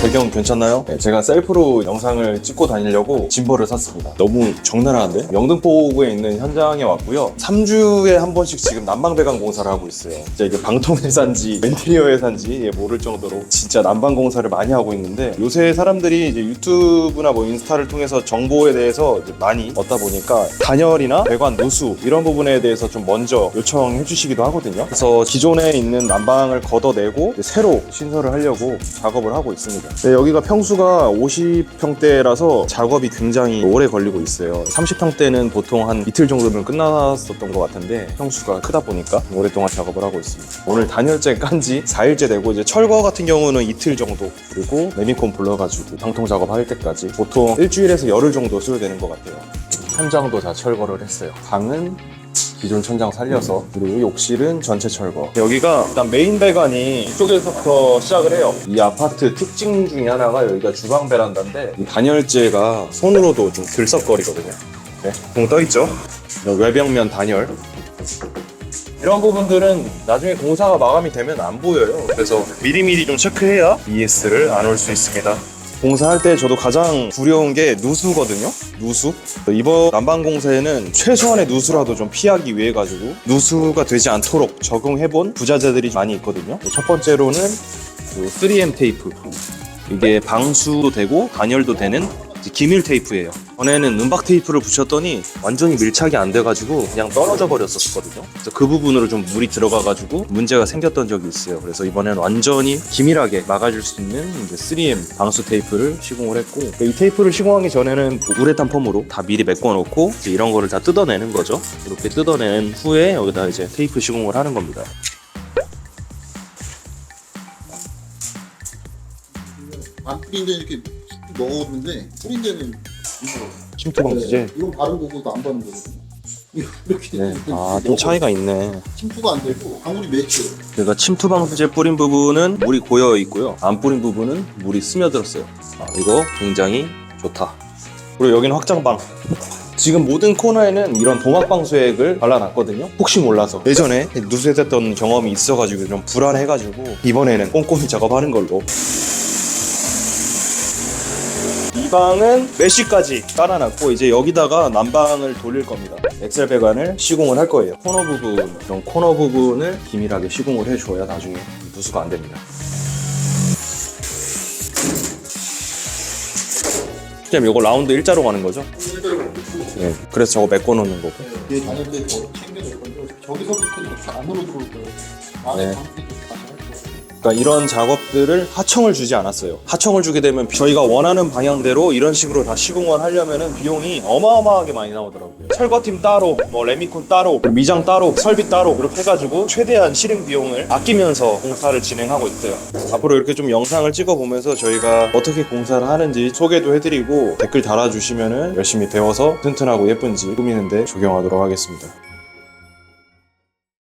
배경 괜찮나요? 네, 제가 셀프로 영상을 찍고 다니려고 짐벌을 샀습니다. 너무 적나라한데? 영등포구에 있는 현장에 왔고요. 3주에 한 번씩 지금 난방배관 공사를 하고 있어요. 이게 방통회사인지 멘티리어 회사인지 예, 모를 정도로 진짜 난방 공사를 많이 하고 있는데 요새 사람들이 이제 유튜브나 뭐 인스타를 통해서 정보에 대해서 많이 얻다 보니까 단열이나 배관 누수 이런 부분에 대해서 좀 먼저 요청해 주시기도 하거든요. 그래서 기존에 있는 난방을 걷어내고 새로 신설을 하려고 작업을 하고 있습니다. 네, 여기가 평수가 50평대라서 작업이 굉장히 오래 걸리고 있어요. 30평대는 보통 한 이틀 정도면 끝났었던 것 같은데 평수가 크다 보니까 오랫동안 작업을 하고 있습니다. 오늘 단열재 깐지 4일째 되고 이제 철거 같은 경우는 이틀 정도 그리고 레미콘 불러가지고 방통 작업할 때까지 보통 일주일에서 열흘 정도 소요되는 것 같아요. 천장도 다 철거를 했어요. 방은 기존 천장 살려서 그리고 욕실은 전체 철거. 여기가 일단 메인 배관이 이쪽에서부터 시작을 해요. 이 아파트 특징 중에 하나가 여기가 주방 베란다인데 이 단열재가 손으로도 좀 들썩거리거든요. 네, 붕 떠있죠? 외벽면 단열 이런 부분들은 나중에 공사가 마감이 되면 안 보여요 그래서 미리미리 좀 체크해야 ES를 안 올 수 있습니다 공사할 때 저도 가장 두려운 게 누수거든요. 누수. 이번 난방 공사에는 최소한의 누수라도 좀 피하기 위해 가지고 누수가 되지 않도록 적용해본 부자재들이 많이 있거든요. 첫 번째로는 그 3M 테이프. 이게 방수도 되고 단열도 되는 기밀 테이프예요. 전에는 은박 테이프를 붙였더니 완전히 밀착이 안 돼가지고 그냥 떨어져 버렸었거든요. 그래서 그 부분으로 좀 물이 들어가가지고 문제가 생겼던 적이 있어요. 그래서 이번에는 완전히 기밀하게 막아줄 수 있는 이제 3M 방수 테이프를 시공을 했고 이 테이프를 시공하기 전에는 우레탄 펌으로 다 미리 메꿔놓고 이제 이런 거를 다 뜯어내는 거죠. 이렇게 뜯어낸 후에 여기다 이제 테이프 시공을 하는 겁니다. 안 뿌린 데는 이렇게 넣었는데 뿌린 데는 이거 침투 방지제. 이건 바른 거고 안 바른 거거든요. 이렇게 네. 아, 좀 차이가 있네. 침투가 안 되고 방울이 맺혀요. 그러니까 침투 방수제 뿌린 부분은 물이 고여 있고요. 안 뿌린 부분은 물이 스며들었어요. 아, 이거 굉장히 좋다. 그리고 여기는 확장방. 지금 모든 코너에는 이런 동학 방수액을 발라놨거든요. 혹시 몰라서 예전에 누수했던 경험이 있어가지고 좀 불안해가지고 이번에는 꼼꼼히 작업하는 걸로. 이 방은 메쉬까지 깔아놨고 이제 여기다가 난방을 돌릴 겁니다. 엑셀 배관을 시공을 할 거예요. 코너 부분, 이런 코너 부분을 기밀하게 시공을 해줘야 나중에 누수가 안 됩니다. 선생님 이거 라운드 일자로 가는 거죠? 네. 그래서 저거 메꿔 놓는 거고. 얘 다닐 때더 챙겨줄 건데 저기서부터 이렇게 안으로 들어올 거예요. 안에 네. 거예요. 그러니까 이런 작업들을 하청을 주지 않았어요. 하청을 주게 되면 저희가 원하는 방향대로 이런 식으로 다 시공을 하려면은 비용이 어마어마하게 많이 나오더라고요. 철거팀 따로, 뭐 레미콘 따로, 미장 따로, 설비 따로 이렇게 해가지고 최대한 실행 비용을 아끼면서 공사를 진행하고 있어요. 앞으로 이렇게 좀 영상을 찍어보면서 저희가 어떻게 공사를 하는지 소개도 해드리고 댓글 달아주시면은 열심히 배워서 튼튼하고 예쁜지 꾸미는데 적용하도록 하겠습니다.